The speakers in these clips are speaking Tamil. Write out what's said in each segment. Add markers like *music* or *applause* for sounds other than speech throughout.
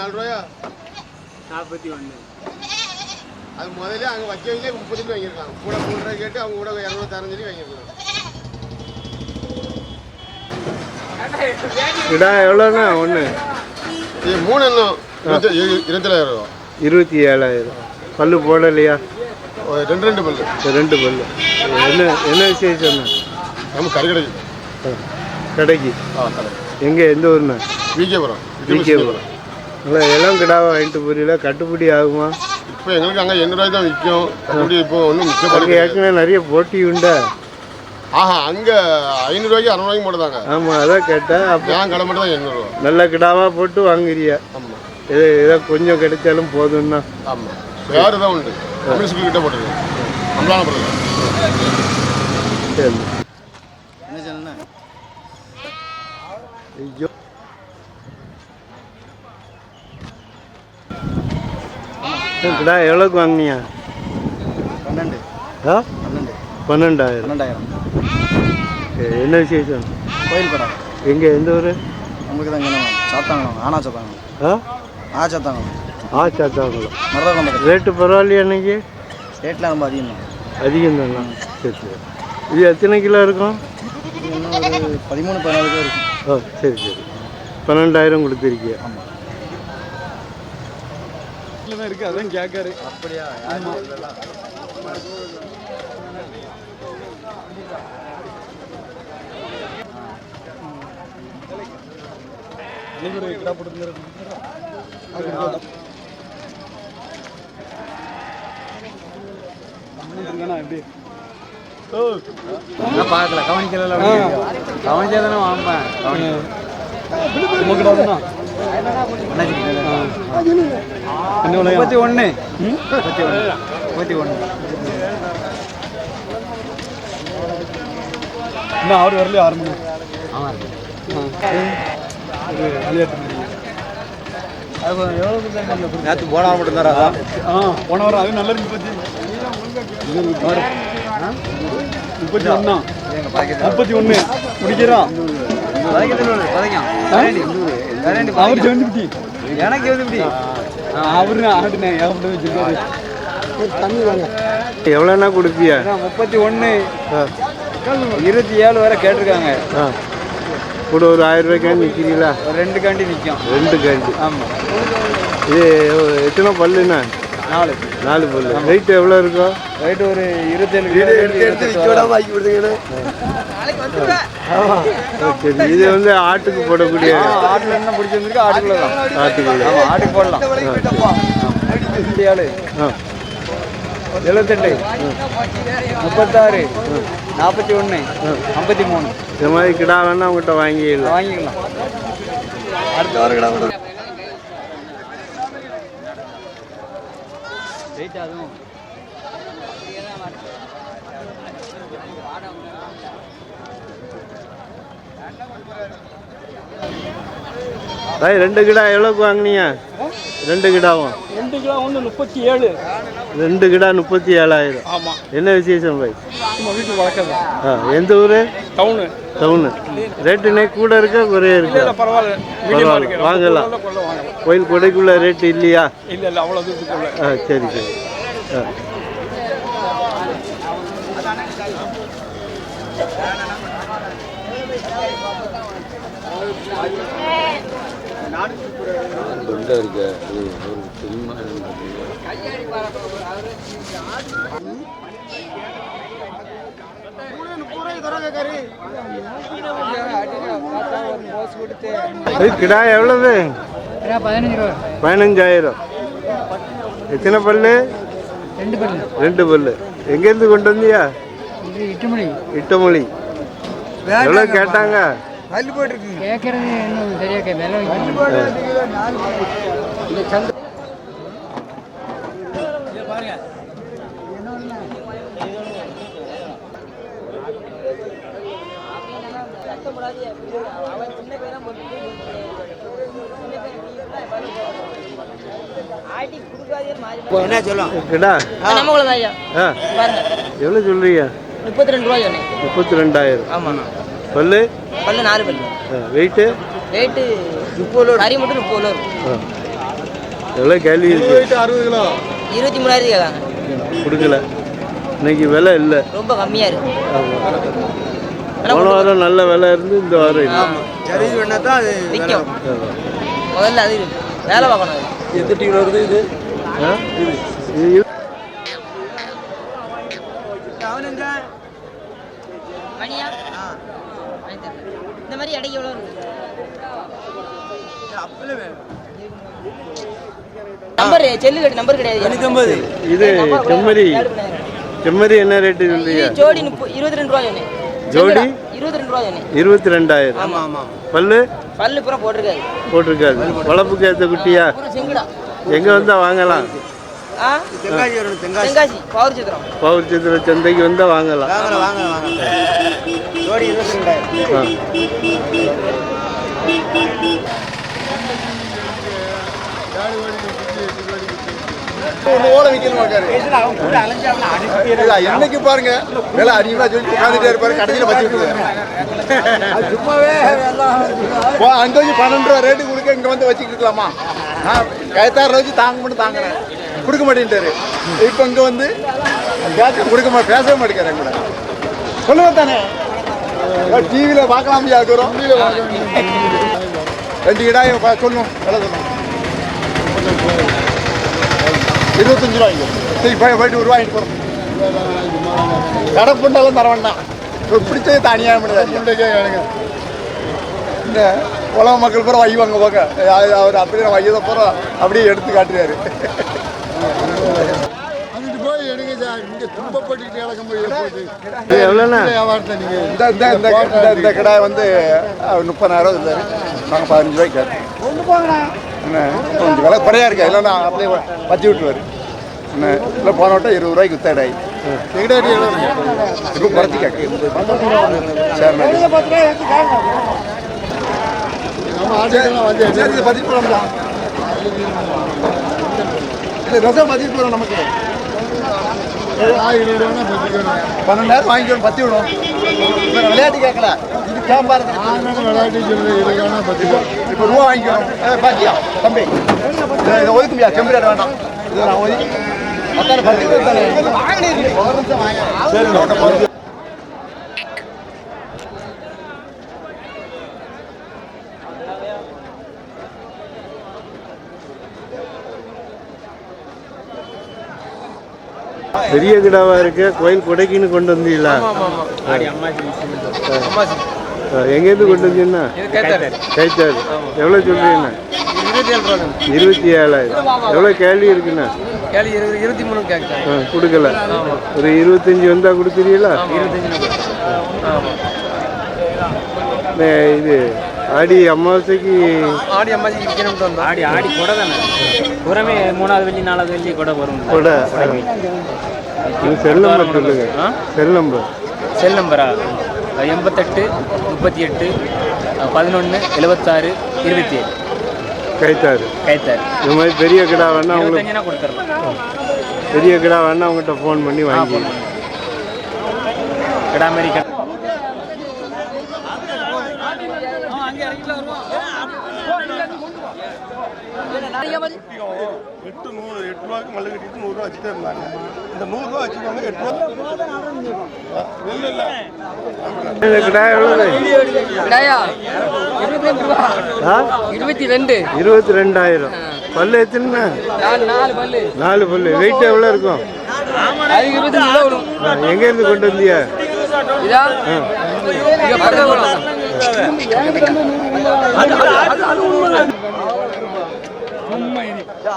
நாலு ரூபாயா நாற்பத்தி ஒன்று. அது முதல்ல அங்கே வைக்கவில்லை முப்பதுக்கு வாங்கியிருக்காங்க. கூட மூணு ரூபாய் கேட்டு அவங்க கூட இரநூத்தி தரம் சொல்லி வாங்கியிருக்காங்க. கிடா எவ்வளோண்ணா? ஒன்று. இது மூணு இன்னும் இருபத்தி இரு- இருபத்தேழாயிரம் ரூபா. இருபத்தி ஏழாயிரம் பல்லு போடலையா? ரெண்டு ரெண்டு பல்லு. ரெண்டு பல்லு. என்ன என்ன விசேஷம்ண்ணா நம்ம கறி கிடைக்கும் ஆ, கடைக்கு. ஆ கடை எங்கே எந்த ஊர்ண்ணா? விகேபுரம் விகேபுரம் இல்லை எல்லாம் கிடாவை வாங்கிட்டு போறீங்களா? கட்டுப்படி ஆகுமா? இப்போ எங்களுக்கு அங்கே எண்ணூறு தான் விற்கும். அப்படி இப்போ ஒன்றும் மிச்சப்படி ஏற்கனவே நிறைய போட்டி உண்டா? ஆஹா அங்கே ஐநூறுரூவாய்க்கு அறநூறுவாய்க்கு போடுதாங்க ஆமாம் அதான் கேட்டேன். அப்போ என் கடை மட்டும் தான் எண்ணூறுரூவா நல்ல கிடாவாக போட்டு வாங்குறியா? ஆமாம் இது ஏதோ கொஞ்சம் கிடைச்சாலும் போதும்னா. ஆமாம் வேறு தான் உண்டு தமிழ் ஸ்கூல் கிட்ட போட்டுருக்கு நம்மளான போடுறது சரி என்ன சொன்னா ஐயோ கிடா எவ்வளோக்கு வாங்கினியா பன்னெண்டு ஆ பன்னெண்டு பன்னெண்டாயிரம் பன்னெண்டாயிரம் என்ன விசேஷம் கோயில் கடை எங்கே எந்த ஊர் நமக்கு தான் இங்கே சாத்தாங்கலாம் ஆனா சாத்தாங்கலாம் ஆ ஆ சாத்தாங்கலாம் ஆ சாத்தாங்களா மரதான் பக்கத்தில் ரேட்டு பரவாயில்லையா அன்னைக்கு ரேட்லாம் ரொம்ப அதிகம் தான் அதிகம் தானா சரி சரி இது எத்தனை கிலோ இருக்கும் இன்னும் ஒரு பதிமூணு பதினாலு பேர் இருக்கும் ஓ சரி சரி பன்னெண்டாயிரம் கொடுத்துருக்கிய ஆமாம் தான் இருக்கு அதான் கேட்காரு. அப்படியா? எப்படி? பார்க்கல. கவனிக்கல கவனிச்சா தானே வாம்பேன் முப்பத்தி ஒன்று முப்பத்தி ஒன்று. முப்பத்தி ஒன்று. இன்னும் ஆறு வரலையே? ஆறு மணி ஆமாம் நேற்று போனால் மட்டும் தரா ஆ. போன வாரம் அது நல்லா இருக்கு பத்தி முப்பத்தி பாக்கெட் முப்பத்தி ஒன்று முடிக்கிறான் அவர் செவந்துபிட்டி எனக்கு எது இப்படி? அவரு ஆடுனேன் ஏகப்பட்டு வச்சிருக்காரு. எவ்வளோண்ணா கொடுப்பியா? முப்பத்தி ஒன்று ஆ. இருபத்தி ஏழு வரை கேட்டிருக்காங்க. ஆ. கூட ஒரு ஆயிரம் ரூபாய்க்காண்டி நிற்கிறீங்களா ரெண்டு காண்டி நிற்கும் ரெண்டு காண்டி. ஆமாம் இது எத்தனை பல்லுண்ணா? நாலு. நாலு பல்லு. வெயிட் எவ்வளோ இருக்கும்? ரைட்டு ஒரு இருபத்தேழு கிலோ இருபத்தெட்டு வரும். ஆ, சரி இது வந்து ஆட்டுக்கு போடக்கூடிய ஆட்டுல என்ன பிடிச்சிருந்துருக்கு ஆட்டுக்குள்ள தான். ஆட்டுக்குள்ள ஆமாம் ஆட்டுக்கு போடலாம். எழுபத்தெட்டு. முப்பத்தாறு. நாற்பத்தி ஒன்று ஐம்பத்தி மூணு இந்த மாதிரி கிடா வேணா உங்கள்கிட்ட வாங்கிடலாம் வாங்கிக்கலாம். அடுத்த வாரம் கிடா கூட அதுவும். ரெண்டு கிடா எவ்வளோக்கு வாங்கினியா ரெண்டு கிடாவும் ரெண்டு கிலோ ஒன்று முப்பத்தி ஏழு. ரெண்டு கிடா முப்பத்தி ஏழாயிரம். ஆமாம் என்ன விசேஷம் பாய் நம்ம வீட்டு வளர்க்குறது. ஆ எந்த ஊர்? டவுனு. டவுனு. ரேட்டுனே கூட இருக்கா குறைய இருக்கா? பரவாயில்ல. பரவாயில்ல. வாங்கலாம். கோயில் கொடைக்குள்ள ரேட்டு இல்லையா? இல்லை இல்லை அவ்வளோ தூரத்துக்கு இல்லை ஆ சரி சரி. ஆ. கிடா எவ்வளவு? பதினஞ்சாயிரம். எத்தனை பல்லு? ரெண்டு பல்லு. ரெண்டு பல்லு. எங்கேருந்து கொண்டு வந்தியா? இது இட்டுமணி இட்டமொழி. எவ்வளோ கேட்டாங்க? கேட்கறது இன்னும் சரியா கே விலை வைக்கணும் கிடா நம்ம குழந்தை ஐயா ஆ. பாருங்க. எவ்வளோ சொல்றீங்க? முப்பத்தி ரெண்டு ரூபா சொன்னேன். முப்பத்தி ரெண்டாயிரம். ஆமாண்ணா. பல்லு பல்லு நாலு பல்லு. வெயிட்டு ரேட்டு முப்பது லோடு கறி மட்டும் முப்பது எவ்வளோ கேள்வி இருக்கு? அறுபது கிலோ. இருபத்தி மூணாயிரத்துக்கு கேட்காங்க கொடுக்கல. இன்னைக்கு விலை இல்லை. ரொம்ப கம்மியா இருக்கு. போன வாரம் நல்ல விலை இருந்து இந்த வாரம் இல்லை. தான் அது விற்கும். முதல்ல அது வேலை பார்க்கணும். டீம் வருது இது? இது அவனுங்க மணியா மணி தெரியல. இந்த மாதிரி இடைக்கு எவ்வளோ இருக்கு அப்பல வேணும் நம்பர் செல்லு கட்டு நம்பர் கிடையாது. இது செம்மறி. செம்மறி என்ன ரேட்டு சொல்றீங்க? ஜோடி இருபத்தி ரெண்டு ரூபா ஜோடி? இருபத்தி ரெண்டு ரூபா இருபத்தி ரெண்டாயிரம் ஆமா ஆமா. பல்லு? பல்லு பூரா போட்டிருக்காது போட்டிருக்காது வளர்ப்புக்கு ஏற்ற குட்டியா? எங்க வந்தா வாங்கலாம்? தென்காசி பவர் சித்திரம். பவுர் சந்தைக்கு வந்தா வாங்கலாம். வாங்கல வாங்க வாங்க ஜோடி இருபத்தி ரெண்டாயிரம் ஆ. ஒன்று ஓட விற்க மாட்டாரு இல்ல, இன்னைக்கு பாருங்க. விலை அதிகமா சொல்லி உட்காந்துட்டே இருப்பாரு கடைசியில் வச்சு சும்மாவே போ அங்க வச்சு பன்னெண்டு ரூபா ரேட்டு கொடுக்க இங்க வந்து வச்சுக்கிட்டு இருக்கலாமா நான் கயத்தாறு வச்சு தாங்க மட்டும் தாங்கினேன் கொடுக்க மாட்டேன்ட்டாரு. இப்போ இங்க வந்து பேச கொடுக்க மாட்டேன் பேசவே மாட்டேங்கிறேன் கூட. சொல்லுங்க தானே. டிவியில் பார்க்கலாம் இருக்கிறோம் ரெண்டு கிடாய் பா- சொல்லும் விலை சொல்லும் இருபத்தஞ்சு ரூபாய்க்கு சரி போய் போயிட்டு ஒரு ரூபாய்க்கு போகிறோம் கடை புண்டாலும் தர வேண்டாம் பிடிச்சது தனியாக முடியாது இந்த உலக மக்கள் பூரா வைவாங்க போக. அது அவர் அப்படியே நம்ம வையதை பூரா அப்படியே எடுத்து காட்டுறாரு. இந்த இந்த இந்த இந்த இந்த கடை வந்து முப்பதாயிரம் இருந்தாரு நாங்கள் பதினஞ்சு ரூபாய்க்கு என்ன? கொஞ்சம் விலை குறையா இருக்கு. இல்லை நான் அப்படியே வச்சு விட்டுருவாரு. இல்லை போன வட்டம் இருபது ரூபாய்க்கு வித்தாடாய் இப்போ குறைச்சி கேட்க சரி சரி இது பதிவு இல்லை ரசம் பதிவு போகிறோம் நமக்கு பன்னெண்டாயிரம் வாங்கிக்கணும் பத்தி விடும் விளையாட்டு கேட்கல. இது வியாபாரம் இப்போ ரூபா வாங்கிக்கணும் பாத்தியா? தம்பி. இதை ஒதுக்குமியா? செம்பரியாடு வேண்டாம். இதை நான் ஒதுக்கி பெரிய கிடாவா இருக்கு. கோயில் கொடைக்குன்னு கொண்டு வந்தீங்களா? எங்கேருந்து கொண்டு வந்தீங்கன்னா? கைத்தாரு எவ்வளோ சொல்றீங்கண்ணா இருபத்தி ஏழாயிரம். எவ்வளோ கேள்வி இருக்குண்ணா? கேள்வி இருபது இருபத்தி மூணு கேட்குறேன். கொடுக்கல. ஒரு இருபத்தஞ்சி வந்தா கொடுக்குறீங்களா? நே, இது ஆடி அமாவாசைக்கு ஆடி அம்மாச்சி விற்கணும்னு வந்தோம். ஆடி ஆடி கொடை தானே? புறமே மூணாவது வெள்ளி நாலாவது வெள்ளி கொடை வரும். கூட. செல் நம்பர் சொல்லுங்க ஆ? செல் நம்பர் செல் நம்பரா எண்பத்தெட்டு முப்பத்தி எட்டு பதினொன்று எழுபத்தாறு இருபத்தி ஏழு. கைத்தாரு. கைத்தாரு. இந்த மாதிரி பெரிய கிடா வேணா உங்களுக்கு கொடுத்துடலாம். பெரிய கிடா வேணா அவங்ககிட்ட ஃபோன் பண்ணி வாங்கி கடா மாதிரி கடை எட்டு நூறு எட்டு ரூபாய்க்கு மல்லு கட்டிட்டு நூறுரூவா வச்சுட்டே இருந்தாங்க. இந்த நூறுரூவா வச்சுக்கோங்க எட்டு ரூபா இல்லை இல்லை இந்த கிடா எவ்வளவு இருபத்தி ரெண்டு இருபத்தி ரெண்டு. இருபத்தி ரெண்டாயிரம். பல்லு எத்தனை? நாலு பல்லு. வெயிட் எவ்வளோ இருக்கும்?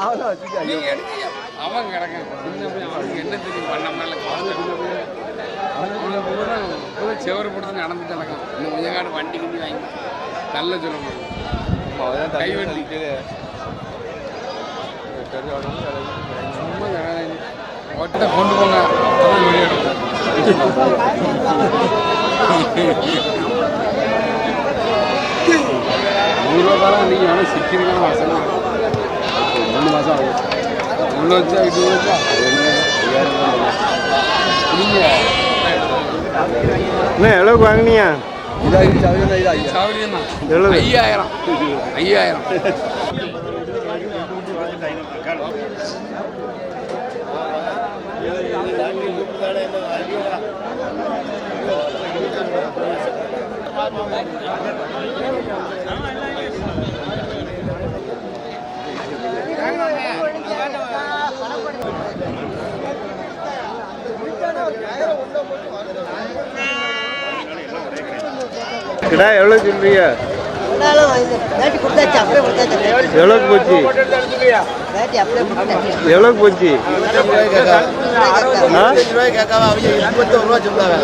*laughs* அது இருபத்தஞ்சு கிலோ வரும் ஆ, எங்கேருந்து கொண்டு வந்தியா இதா இங்க பக்கத்துல செவரு பிடிச்சி நடந்துட்டு நடக்கும் இன்னும் கொஞ்ச காலம் வண்டி கிண்டி வாங்கி நல்ல சொல்ல முடியும் கை சும்மா கிடையாது. கொண்டு போங்க அப்பதான் வெளியே நீங்கள் வேணால் சிக்கிருக்கான மாதம் రెండు మాసాలు రెండు వచ్చా ఇటు వచ్చా எவ்வளோ வாங்கினியா ஐயாயிரம் ஐயாயிரம் Thank you. கிடா எவ்வளோ சொல்றீங்க? எவ்வளோக்கு போச்சு? எவ்வளோக்கு போச்சு? இருபத்தஞ்சு ரூபாய் கேட்காம அவங்க இருபத்தோரு ரூபா சொல்லுவாங்க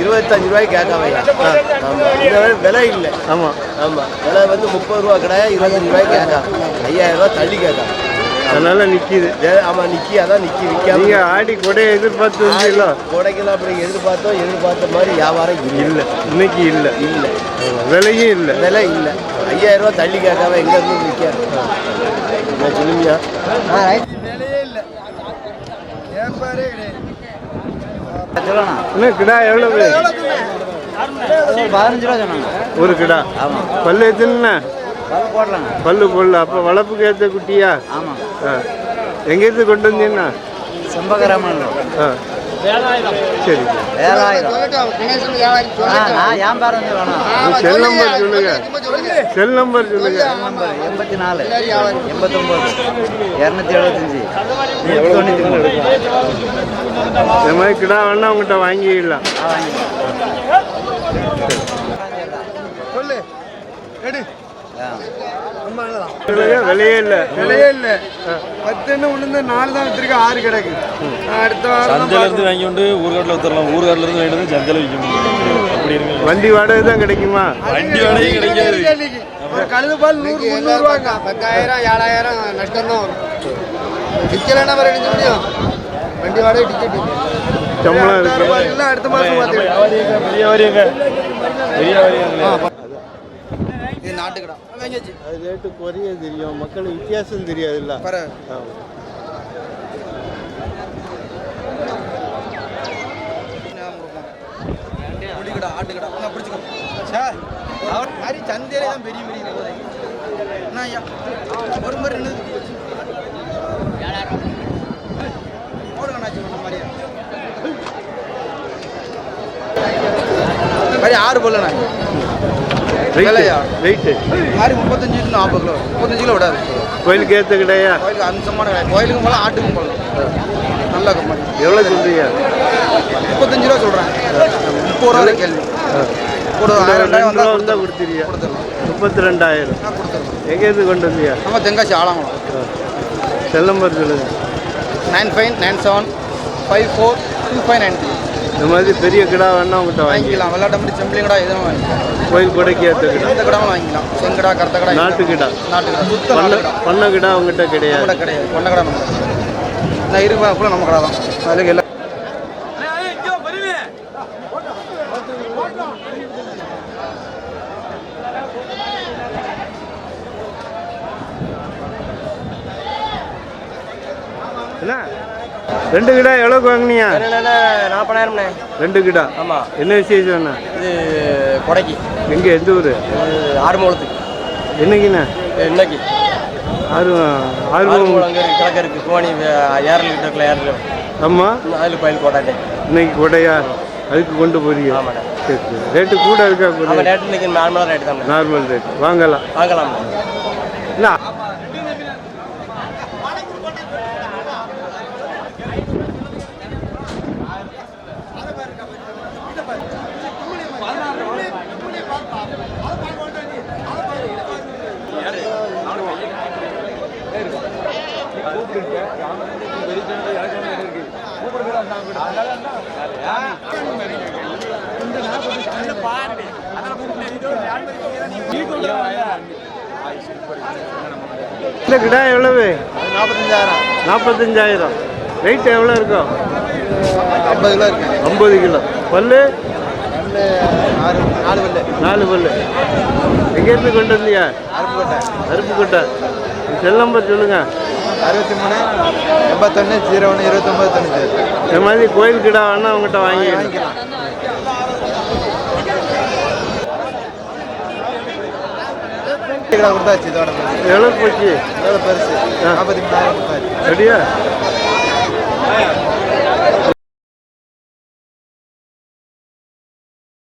இருபத்தஞ்சு ரூபாய் கேட்காம இந்த விலை- இல்லை ஆமாம் ஆமாம் விலை வந்து முப்பது ரூபா கிடையாது இருபத்தஞ்சு ரூபாய் கேட்காம் ஐயாயிரம் ரூபாய் தள்ளி கேக்கா அதனால நிற்கிது ஆமாம் நிக்கி அதான் நிக்கி விற்காம நீங்கள் ஆடி கொடையை எதிர்பார்த்து வந்தீங்களோ? கொடைக்கெல்லாம் அப்படி எதிர்பார்த்தோம் எதிர்பார்த்த மாதிரி வியாபாரம் இல்லை. இல்லை இன்னைக்கு இல்லை. இல்லை. விலையும் இல்லை. விலை இல்லை. ஐயாயிரம் ரூபாய் தள்ளி கேட்காம எங்க இருந்து விற்க நான் சொல்லுமியா என்ன கிடா எவ்வளோ பதினஞ்சு ரூபா சொன்னாங்க. ஒரு கிடா. பல்லு எத்தனை? போடலாங்க. பல்லு போடல. அப்போ வளர்ப்புக்கு ஏற்ற குட்டியா? ஆமாம் ஆ. எங்கேருந்து கொண்டு வந்தீங்கன்னா செம்பகராமன் ஆ. சரி. செல் நம்பர் சொல்லுங்க. செல் நம்பர் சொல்லுங்க. எண்பத்தி நாலு எண்பத்தொம்போது இரநூத்தி எழுபத்தஞ்சி தொண்ணூற்றி மூணு. இந்த மாதிரி கிடா வேணா உங்கள்கிட்ட வாங்கிடலாம். சொல்லு. எடு. விலையே இல்லை. விலையே இல்லை. பத்துன்னு ஒன்று நாலு தான் வச்சிருக்கேன் ஆறு கிடக்கு. அடுத்த வாரம் சந்தையில இருந்து வாங்கி கொண்டு ஊர்காட்டில் வித்துடலாம். ஊர்காட்டில் இருந்து வாங்கிட்டு வந்து சந்தையில் விற்க முடியும். அப்படி இருக்கு வண்டி வாடகை தான் கிடைக்குமா? வண்டி வாடகையும் கிடைக்காது. ஒரு கழுது பால் நூறு முந்நூறுவாங்க பத்தாயிரம் ஏழாயிரம் நஷ்டம் தான் வரும் விற்கலைன்னா முடியும்? வண்டி வாடகை டிக்கெட் சம்பளம் இருக்கு. அடுத்த மாதம் வியாபாரிங்க பெரிய பெரிய இது நாட்டுக்கடா. வாங்கியாச்சு. அது ரேட்டு குறைய தெரியும். மக்களுக்கு வித்தியாசம் தெரியாதுல்ல. பரவாயில்ல. ஆமா. புலிக்கடா ஆட்டுக்கடா. நான் பிடிச்சிக்கோ. சார் அவர் மாதிரி சந்தையிலே தான் பெரிய பெரிய ஐயா? ஒரு மாதிரி மாதிரியா. மாதிரி ஆறு போடலண்ணா. விலையா? வெயிட்டு மாதிரி முப்பத்தஞ்சு நாற்பது கிலோ முப்பத்தஞ்சு கிலோ விடாது. கோயிலுக்கு ஏற்ற கிடையா கோயிலுக்கு அம்சமான விலை. கோயிலுக்கும் போகலாம் ஆட்டுக்கும் போகலாம் நல்ல கம்பெனி எவ்வளோ சொல்றீங்க? முப்பத்தஞ்சு ரூபா சொல்கிறேன் முப்பது ரூபா கேள்வி. முப்பத்தி ரெண்டாயிரம் எங்கேருந்து கொண்டு வந்தியா? நம்ம தென்காசி ஆலாங்குளம். செல் நம்பர் சொல்லுங்க. Nine five nine seven five four two five nine three. இந்த மாதிரி பெரிய கிடா வேணா உங்கள்கிட்ட வாங்கி. வாங்கிக்கலாம். வெள்ளாட்டம்படி செம்பிளிங்கடா எதுவும் வாங்கிக்கலாம் கோயில் கொடைக்கு ஏற்ற கிடா. எந்த கடாவும் வாங்கிக்கலாம். செங்கடா கருத்த கடா நாட்டு கிடா. நாட்டு கடை. பண்ண கடை. பண்ண கிடா உங்ககிட்ட கிடையாது. கூட கிடையாது. பொண்ண கடை நம்ம நான் இருபது நம்ம கடை தான். அதுக்கு எல்லாம் என்ன ரெண்டு கிடா எவ்வளோக்கு வாங்கினியா நாற்பதாயிரம்ண்ணே ரெண்டு கிடா. ஆமாம் என்ன விசேஷம் என்ன இது கொடைக்கு. எங்கே எந்த ஊர்? ஆறுமுகத்துக்கு. என்னைக்குண்ணா? இன்னைக்கு. ஆறு ஆறு ஆறுமுகம் அங்கே கிழக்க இருக்கு கோணி ஏரல் கிட்ட இருக்கல ஏரல் ஆமாம் அதில் கோயில் கோட்டாட்டே இன்னைக்கு கொடையா? அதுக்கு கொண்டு போறீங்க. சரி சரி. ரேட்டு கூட இருக்கா ஆமாம் ரேட்டு இன்னைக்கு நார்மலாக ரேட்டு தான் நார்மல் ரேட் வாங்கலாம். வாங்கலாம் இல்லை இந்த கிடா எவ்வளவு? நாற்பத்தஞ்சாயிரம். நாற்பத்தஞ்சாயிரம். ரேட் எவ்வளோ இருக்கும் ஐம்பது கிலோ இருக்கு ஐம்பது கிலோ. பல்லு? நாலு பல்லு. நாலு பல்லு. எங்கேருந்து கொண்டு வந்தியா அருப்புக்கோட்டை. அருப்புக்கோட்டை. செல் நம்பர் சொல்லுங்க. அறுபத்தி மூணு எண்பத்தொன்று ஜீரோ ஒன்று இருபத்தொம்பது தொண்ணூற்றி இந்த மாதிரி கோயில் கிடா வேணா உங்கள்கிட்ட வாங்கி வாங்கிக்கலாம். கிலோ கொடுத்தாச்சு இதோட எவ்வளோ போச்சு? இதோட பெருசு? நாற்பத்தி மூணாயிரம் கொடுத்தாச்சு. ரெடியா